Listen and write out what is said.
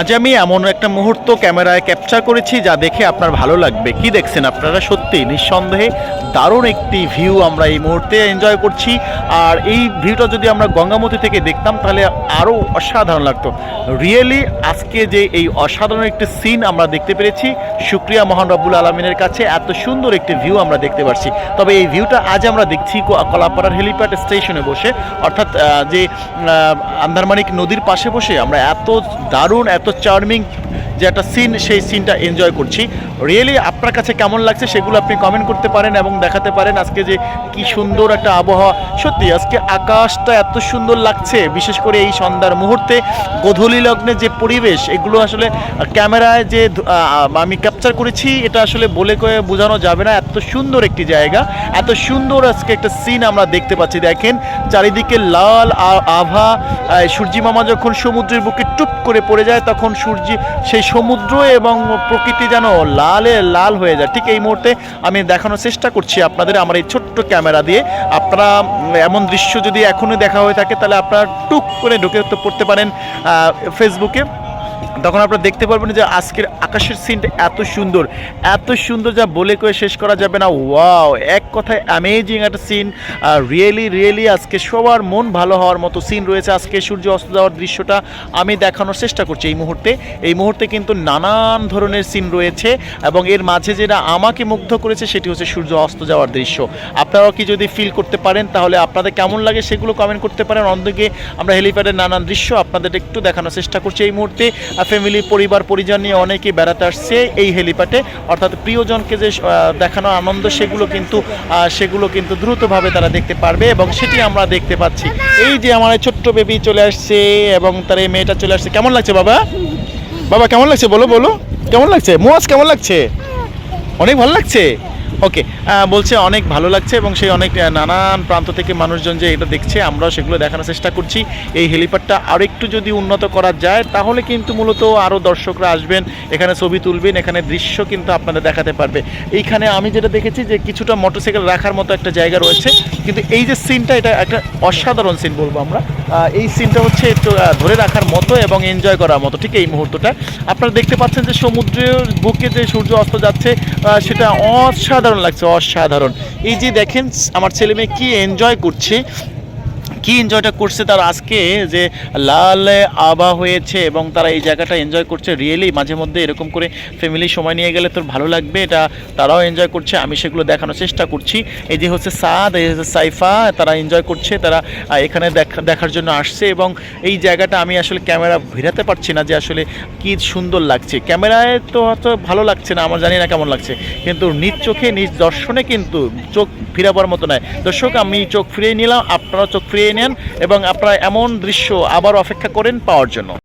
আজ আমি এমন একটা মুহূর্ত ক্যামেরায় ক্যাপচার করেছি যা দেখে আপনার ভালো লাগবে। কি দেখছেন আপনারা? সত্যি নিঃসন্দেহে দারুণ একটি ভিউ আমরা এই মুহূর্তে এনজয় করছি। আর এই ভিউটা যদি আমরা গঙ্গামতি থেকে দেখতাম, তাহলে আরও অসাধারণ লাগতো। রিয়েলি আজকে যে এই অসাধারণ একটি সিন আমরা দেখতে পেরেছি, শুক্রিয়া মহান রব্বুল আলমিনের কাছে এত সুন্দর একটি ভিউ আমরা দেখতে পারছি। তবে এই ভিউটা আজ আমরা দেখছি কলাপাড়ার হেলিপ্যাড স্টেশনে বসে, অর্থাৎ যে আন্দারমানিক নদীর পাশে বসে আমরা এত দারুণ, এত চার্মিং যে একটা সিন সেই সিনটা এনজয় করছি। রিয়েলি আপনার কাছে কেমন লাগছে সেগুলো আপনি কমেন্ট করতে পারেন এবং দেখাতে পারেন। আজকে যে কি সুন্দর একটা আবহাওয়া। সত্যি আজকে আকাশটা এত সুন্দর লাগছে বিশেষ করে এই সন্ধ্যার মুহূর্তে। গোধূলি লগ্নে যে পরিবেশ এগুলো আসলে ক্যামেরায় যে আমি ক্যাপচার করেছি এটা আসলে বলে কয়ে বোঝানো যাবে না। এত সুন্দর একটি জায়গা এত সুন্দর আজকে একটা সিন আমরা দেখতে পাচ্ছি। দেখেন চারিদিকে লাল আভা আহ, সূর্যি মামা যখন সমুদ্রের বুকে টুপ করে পড়ে যায় তখন সূর্য সেই সমুদ্র এবং প্রকৃতি যেন লালে লাল হয়ে যায়। ঠিক এই মুহূর্তে আমি দেখানোর চেষ্টা করছি আপনাদের আমার এই ছোট্ট ক্যামেরা দিয়ে। আপনারা এমন দৃশ্য যদি এখনও দেখা হয়ে থাকে, তাহলে আপনারা টুক করে ঢুকে পড়তে পারেন ফেসবুকে তখন আপনারা দেখতে পারবেন যে আজকের আকাশের সিনটা এত সুন্দর এত সুন্দর যা বলে করে শেষ করা যাবে না। ওয়াও এক কথায় অ্যামেজিং একটা সিন রিয়েলি রিয়েলি আজকে সবার মন ভালো হওয়ার মতো সিন রয়েছে। আজকে সূর্য অস্ত যাওয়ার দৃশ্যটা আমি দেখানোর চেষ্টা করছি এই মুহূর্তে। এই মুহূর্তে কিন্তু নানান ধরনের সিন রয়েছে এবং এর মাঝে যেটা আমাকে মুগ্ধ করেছে সেটি হচ্ছে সূর্য অস্ত যাওয়ার দৃশ্য। আপনারাও কি যদি ফিল করতে পারেন, তাহলে আপনাদের কেমন লাগে সেগুলো কমেন্ট করতে পারেন। অন্যদিকে আমরা হেলিপ্যাডের নানান দৃশ্য আপনাদের একটু দেখানোর চেষ্টা করছি এই মুহূর্তে। ফ্যামিলি পরিবার, পরিজন নিয়ে অনেকেই বেড়াতে আসছে এই হেলিপ্যাডে। অর্থাৎ প্রিয়জনকে যে দেখানো আনন্দ, সেগুলো কিন্তু সেগুলো কিন্তু দ্রুতভাবে তারা দেখতে পারবে এবং সেটি আমরা দেখতে পাচ্ছি। এই যে আমার ছোট্ট বেবি চলে আসছে এবং তার এই মেয়েটা চলে আসছে। কেমন লাগছে বাবা? বাবা, কেমন লাগছে? বলো বলো। কেমন লাগছে? মোয়াজ, কেমন লাগছে? অনেক ভালো লাগছে? ওকে বলছে অনেক ভালো লাগছে এবং সেই অনেক নানান প্রান্ত থেকে মানুষজন যে এটা দেখছে আমরাও সেগুলো দেখানোর চেষ্টা করছি। এই হেলিপ্যাডটা আরও একটু যদি উন্নত করা যায়, তাহলে কিন্তু মূলত আরও দর্শকরা আসবেন, এখানে ছবি তুলবেন, এখানে দৃশ্য কিন্তু আপনাদের দেখাতে পারবে। এইখানে আমি যেটা দেখেছি যে কিছুটা মোটরসাইকেল রাখার মতো একটা জায়গা রয়েছে, কিন্তু এই যে সিনটা এটা একটা অসাধারণ সিন বলব আমরা। এই সিনটা হচ্ছে একটু ধরে রাখার মতো এবং এনজয় করার মতো। ঠিক এই মুহূর্তটা। আপনারা দেখতে পাচ্ছেন যে সমুদ্রের বুকে যে সূর্য অস্ত যাচ্ছে সেটা অসাধারণ লাগছে, অসাধারণ। এই যে দেখেন, আমার ছেলে মেয়ে কী এনজয় করছে কি এনজয়টা করছে তার আজকে যে লাল আবা হয়েছে এবং তারা এই জায়গাটা এনজয় করছে রিয়েলি মাঝে মধ্যে এরকম করে ফ্যামিলি সময় নিয়ে গেলে তোর ভালো লাগবে, এটা তারাও এনজয় করছে, আমি সেগুলো দেখানোর চেষ্টা করছি। এই যে হচ্ছে সাদ, এই হচ্ছে সাইফা, তারা এনজয় করছে, তারা এখানে দেখা, দেখার জন্য আসছে এবং এই জায়গাটা আমি আসলে ক্যামেরা ভিড়াতে পারছি না যে আসলে কি সুন্দর লাগছে। ক্যামেরায় তো হয়তো ভালো লাগছে না, আমার জানি না কেমন লাগছে, কিন্তু নিজ চোখে, নিজ দর্শনে কিন্তু চোখ ফিরাবার মতো নয় দর্শক আমি চোখ ফিরিয়ে নিলাম আপনারা চোখ ফিরিয়ে নেন এবং আপনারা এমন দৃশ্য আবার অপেক্ষা করেন পাওয়ার জন্য।